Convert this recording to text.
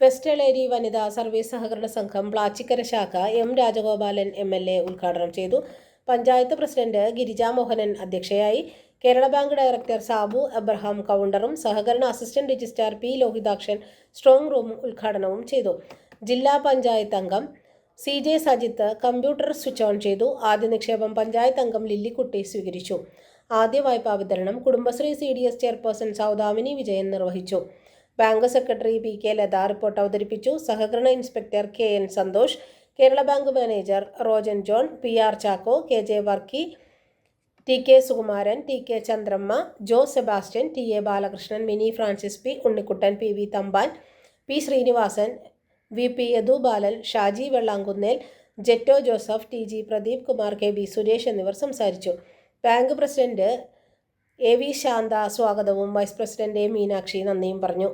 West Eleri വനിതാ service സഹകരണ സംഘം പ്ലാച്ചിക്കര ശാഖ M Rajagopalan M L A ഉദ്ഘാടനം ചെയ്തു. പഞ്ചായത്ത് പ്രസിഡന്റ് ഗിരിജ മോഹനൻ അധ്യക്ഷയായി കേരള ബാങ്ക് ഡയറക്ടർ സാബു അബ്രഹാം കൗണ്ടറും സഹകരണ assistant registrar P Lohithakshan strong room ഉദ്ഘാടനവും ചെയ്തു. ജില്ലാ പഞ്ചായത്ത് അംഗം C J Sajith computer switch on ചെയ്തു. ആദ്യ നിക്ഷേപം പഞ്ചായത്ത് അംഗം ലില്ലിക്കുട്ടി സ്വീകരിച്ചു. ആദ്യ വായ്പാ വിതരണം Kudumbashree C D S chairperson Soudamini Vijayan നിർവഹിച്ചു. Bank secretary P K Latha report അവതരിപ്പിച്ചു. സഹകരണ inspector K N Santhosh Kerala bank manager Rojan John P R Chacko K J Varkey T K Sukumaran T K Chandramma Jo Sebastian T A Balakrishnan Mini Francis P Unnikuttan P V Thampan P Sreenivasan V P Yadubalan Shaji Vellankunnel Jetto Joseph T G Pradeep Kumar K B Suresh എന്നിവർ സംസാരിച്ചു. Bank president A V Santha സ്വാഗതവും vice president A Meenakshi നന്ദിയും പറഞ്ഞു.